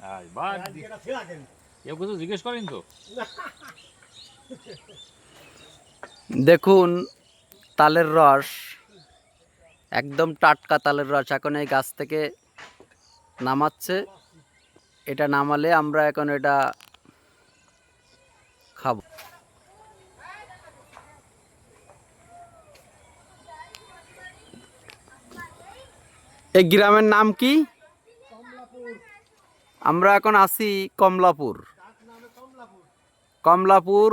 I বাদ দি- কেউ কিছু জিজ্ঞেস করেন তো? দেখুন তালের রস একদম টাটকা তালের রস। এখন এই গাছ থেকে নামাচ্ছে। এটা নামালে আমরা এখন এটা খাব। এই গ্রামের নাম কি? আমরা এখন আছি কমলাপুর। কমলাপুর,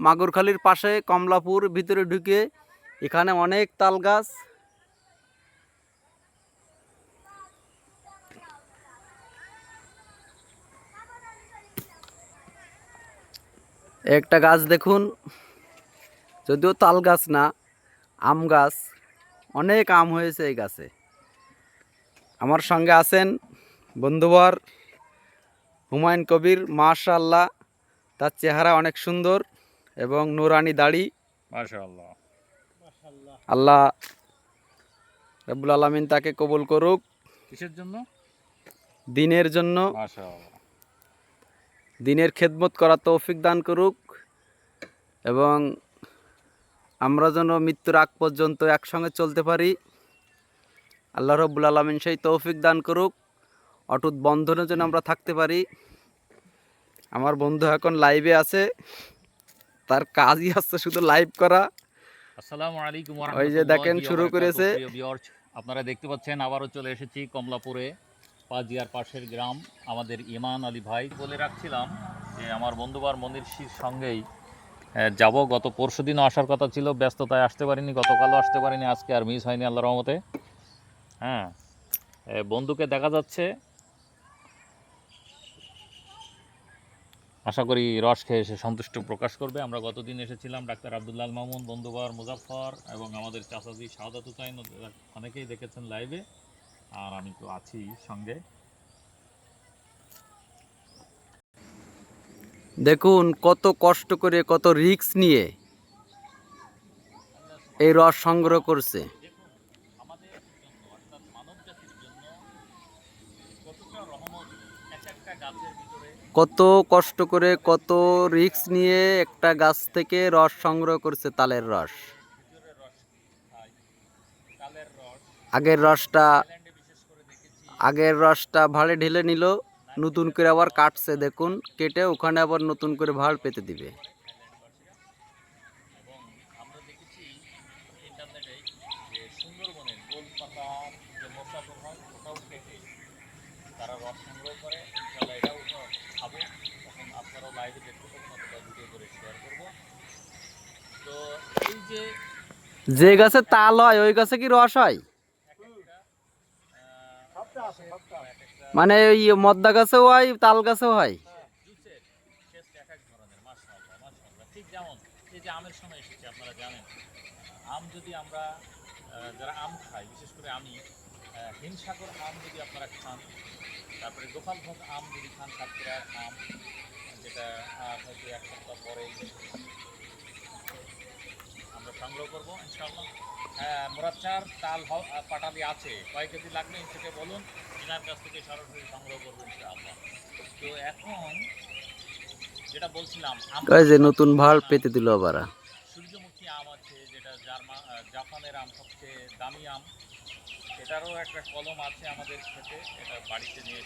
মাগুরখালির পাশে কমলাপুর ভিতরে ঢুকে এখানে অনেক তাল গাছ। একটা গাছ দেখুন, যদিও তাল গাছ না, আম গাছ, অনেক আম হয়েছে এই গাছে। আমার সঙ্গে আছেন বন্ধুবর হুমায়ুন কবির মাশাল্লাহ তার চেহারা অনেক সুন্দর এবং নুরানি দাড়ি। মাশাআল্লাহ। আল্লাহ রব্বুল আলমিন তাকে কবুল করুক। কিসের জন্য? দিনের জন্য। দিনের খেদমত করা তৌফিক দান করুক এবং আমরা যেন মৃত্যুর আগ পর্যন্ত একসঙ্গে চলতে পারি। আল্লাহ রব্বুল আলমিন সেই তৌফিক দান করুক। অটুট বন্ধনে যেন আমরা থাকতে পারি। আমার বন্ধু এখন লাইভে আছে। তার কাজই আছে শুধু লাইভ করা। আসসালামু আলাইকুম ওই যে দেখেন শুরু করেছে। আপনারা দেখতে পাচ্ছেন আবারও চলে এসেছি কমলাপুরে পাজিয়ার পাশের গ্রাম। আমাদের ইমান আলী ভাই বলে রাখছিলাম যে আমার বন্ধুবার মনিরশির সঙ্গেই যাব। গত পরশু দিনও আসার কথা ছিল ব্যস্ততায় আসতে পারিনি গতকালও আসতে পারিনি আজকে আর মিস হয়নি আল্লাহ রহমতে। হ্যাঁ বন্ধুকে দেখা যাচ্ছে। আশা করি রস খেয়ে এসে সন্তুষ্ট প্রকাশ করবে। আমরা গতদিন এসেছিলাম ডাক্তার আবদুল্লাল মামুন বন্ধুবার মুজাফফর এবং আমাদের চাচাজি শাহাদাত হুসাইন, অনেকেই দেখেছেন লাইভে। আর আমি তো আছি সঙ্গে। দেখুন, কত কষ্ট করে, কত রিস্ক নিয়ে এই রস সংগ্রহ করছে দেখুন আমাদের জন্য অর্থাৎ মানব জাতির জন্য কতটা রহমত এক একটা গাছের ভিতরে কত কষ্ট করে, কত রিস্ক নিয়ে একটা গাছ থেকে রস সংগ্রহ করছে তালের রস। আগের রসটা আগের রসটা ভাড়ে ঢেলে নিল, নতুন করে আবার কাটছে, দেখুন, কেটে ওখানে আবার নতুন করে ভাড় পেতে দিবে। তারা রস সংগ্রহ করে ইনশাল্লাহ এটাও খাব তখন আপনারাও লাইভে দেখতে পাবেন অথবা ভিডিও করে শেয়ার করব। তো এই যে যে গাছে তাল হয় ওই গাছে কি রস হয়? মানে ওই মদ্দা গাছেও হয় তাল গাছেও হয়? জুসের টেস্ট এক এক ধরনের মাশাআল্লাহ মাশাআল্লাহ ঠিক যেমন এই যে আমের সময় এসেছে আপনারা জানেন। আম যদি আমরা যারা আম খাই বিশেষ করে আমি হিমসাগর আম যদি আপনারা খান তারপরে গোপালভোগ আম যদি খান সাতক্ষীরার আম যেটা হয়তো এক সপ্তাহ পরে আমরা সংগ্রহ করব ইনশাআল্লাহ। হ্যাঁ মোরাচ্চার তাল পাটালি আছে। কয় কেজি লাগবে থেকে বলুন। এনার কাছ থেকে সরাসরি সংগ্রহ করব ইনশাআল্লাহ। তো এখন যেটা বলছিলাম যে নতুন ভাড় পেতে দিল আবার? সূর্যমুখী আম আছে যেটা জার্মা জাপানের আম সবচেয়ে দামি আম। এটারও একটা কলম আছে আমাদের ক্ষেতে এটা বাড়িতে নিয়ে